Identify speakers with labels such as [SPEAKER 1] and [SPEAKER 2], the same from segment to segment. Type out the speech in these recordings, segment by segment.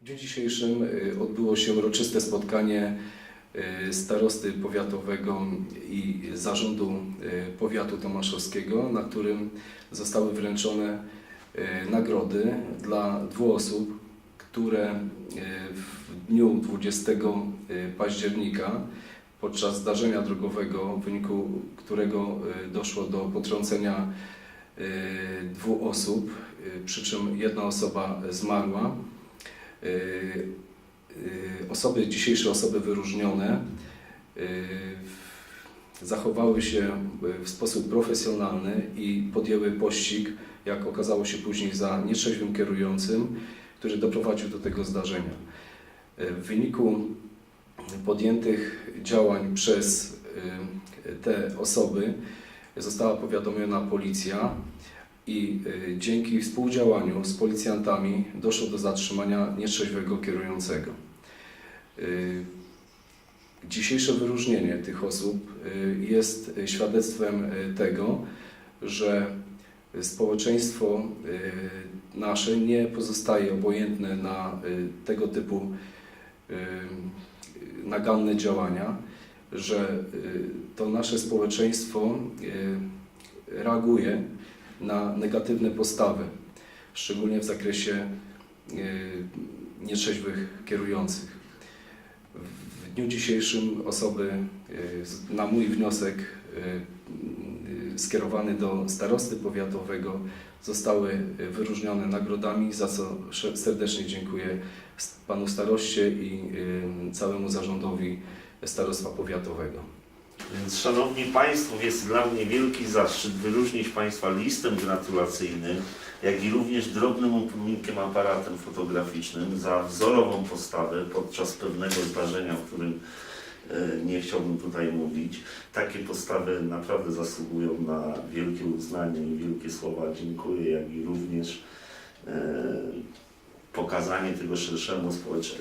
[SPEAKER 1] W dniu dzisiejszym y, odbyło się uroczyste spotkanie y, starosty powiatowego i zarządu y, powiatu tomaszowskiego, na którym zostały wręczone nagrody dla dwóch osób, które w dniu 20 października podczas zdarzenia drogowego, w wyniku którego doszło do potrącenia dwóch osób, przy czym jedna osoba zmarła. Y, y, Osoby, dzisiejsze osoby wyróżnione y, zachowały się w sposób profesjonalny i podjęły pościg, jak okazało się później, za nietrzeźwym kierującym, który doprowadził do tego zdarzenia. W wyniku podjętych działań przez te osoby została powiadomiona policja i y, dzięki współdziałaniu z policjantami doszło do zatrzymania nietrzeźwego kierującego. Y, Dzisiejsze wyróżnienie tych osób y, jest świadectwem tego, że społeczeństwo nasze nie pozostaje obojętne na tego typu naganne działania, że to nasze społeczeństwo reaguje na negatywne postawy, szczególnie w zakresie y, nietrzeźwych kierujących. W dniu dzisiejszym osoby z- na mój wniosek y, skierowany do starosty powiatowego zostały wyróżnione nagrodami, za co serdecznie dziękuję panu staroście i całemu zarządowi starostwa powiatowego.
[SPEAKER 2] Więc Szanowni Państwo, jest dla mnie wielki zaszczyt wyróżnić Państwa listem gratulacyjnym, jak i również drobnym upominkiem aparatem fotograficznym za wzorową postawę podczas pewnego zdarzenia, o którym e, nie chciałbym tutaj mówić. Takie postawy naprawdę zasługują na wielkie uznanie i wielkie słowa dziękuję, jak i również e, pokazanie tego szerszemu,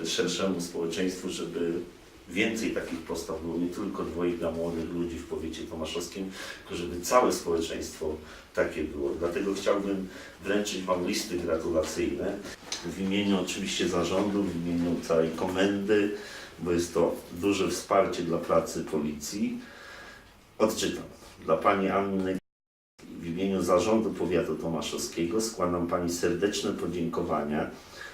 [SPEAKER 2] szerszemu społeczeństwu, żeby więcej takich postaw było, nie tylko dwojga młodych ludzi w powiecie tomaszowskim, tylko żeby całe społeczeństwo takie było. Dlatego chciałbym wręczyć Wam listy gratulacyjne w imieniu oczywiście zarządu, w imieniu całej komendy, bo jest to duże wsparcie dla pracy policji. Odczytam. Dla Pani Anny w imieniu zarządu powiatu tomaszowskiego składam Pani serdeczne podziękowania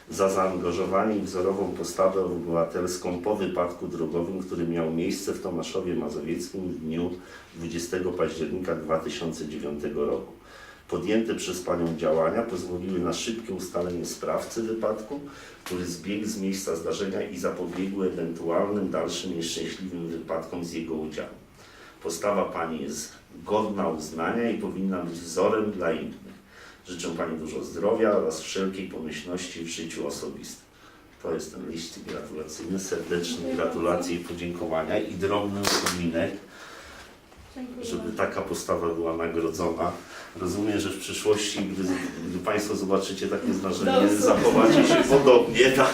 [SPEAKER 2] za zaangażowanie i wzorową postawę obywatelską po wypadku drogowym, który miał miejsce w Tomaszowie Mazowieckim w dniu 20 października 2009 roku. Podjęte przez Panią działania pozwoliły na szybkie ustalenie sprawcy wypadku, który zbiegł z miejsca zdarzenia i zapobiegły ewentualnym dalszym nieszczęśliwym wypadkom z jego udziałem. Postawa Pani jest godna uznania i powinna być wzorem dla innych. Życzę Pani dużo zdrowia oraz wszelkiej pomyślności w życiu osobistym. To jest ten liść gratulacyjny, serdeczne gratulacje i podziękowania i drobny upominek, żeby taka postawa była nagrodzona. Rozumiem, że w przyszłości, gdy, gdy Państwo zobaczycie takie zdarzenie, zachowacie się podobnie. Tak?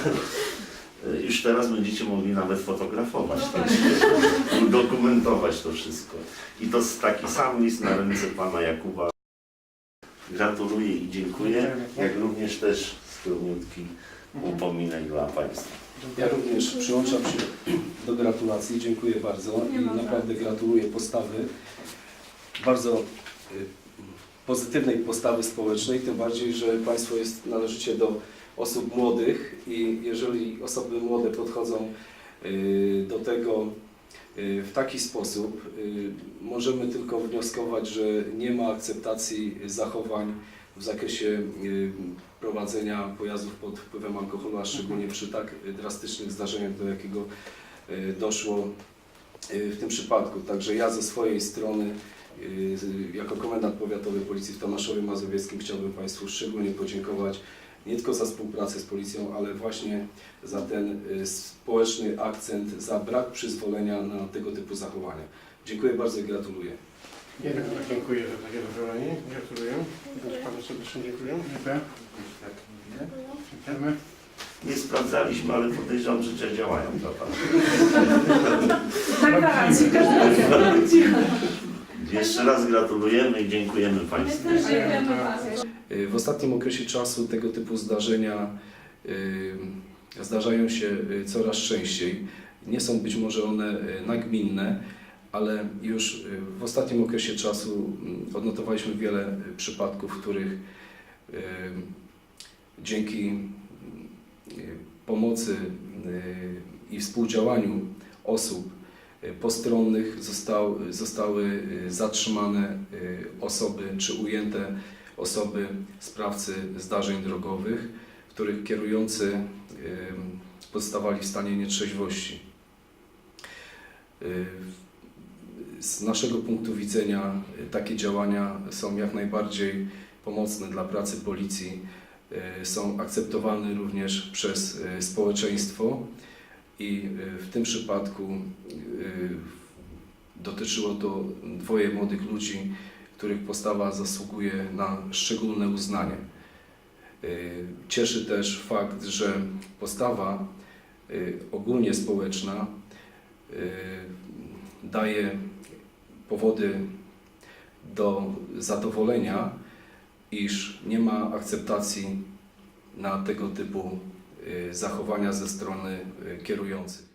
[SPEAKER 2] Już teraz będziecie mogli nawet fotografować, tak? dokumentować to wszystko. I to jest taki sam list na ręce Pana Jakuba. Gratuluję i dziękuję, jak również też skromniutki upominek dla Państwa.
[SPEAKER 1] Ja również przyłączam się do gratulacji, dziękuję bardzo i naprawdę gratuluję postawy, bardzo y, pozytywnej postawy społecznej, tym bardziej, że Państwo jest, należycie do osób młodych i jeżeli osoby młode podchodzą y, do tego w taki sposób, y, możemy tylko wnioskować, że nie ma akceptacji zachowań w zakresie y, prowadzenia pojazdów pod wpływem alkoholu, a szczególnie przy tak drastycznych zdarzeniach, do jakiego y, doszło y, w tym przypadku. Także ja ze swojej strony, y, jako komendant powiatowy Policji w Tomaszowie Mazowieckim chciałbym Państwu szczególnie podziękować nie tylko za współpracę z policją, ale właśnie za ten y, społeczny akcent, za brak przyzwolenia na tego typu zachowania. Dziękuję bardzo i gratuluję.
[SPEAKER 3] Ja również dziękuję za takie zadowolenie. Gratuluję. Też Panu serdecznie dziękuję. Dziękuję. Dziękujemy.
[SPEAKER 2] Nie sprawdzaliśmy, ale podejrzewam, że działają dla Pana.
[SPEAKER 4] Tak, tak, każdego
[SPEAKER 2] Jeszcze raz gratulujemy i dziękujemy Państwu.
[SPEAKER 1] Y, W ostatnim okresie czasu tego typu zdarzenia y, zdarzają się y, coraz częściej. Nie są być może one nagminne, ale już w ostatnim okresie czasu mm, odnotowaliśmy wiele przypadków, w których dzięki pomocy i współdziałaniu osób postronnych został, zostały y, zatrzymane osoby czy ujęte osoby sprawcy zdarzeń drogowych, których kierujący pozostawali w stanie nietrzeźwości. Z naszego punktu widzenia y, takie działania są jak najbardziej pomocne dla pracy policji, y, są akceptowalne również przez y, społeczeństwo i w tym przypadku dotyczyło to dwoje młodych ludzi, których postawa zasługuje na szczególne uznanie. Y, Cieszy też fakt, że postawa y, ogólnie społeczna y, daje powody do zadowolenia, iż nie ma akceptacji na tego typu zachowania ze strony kierujących.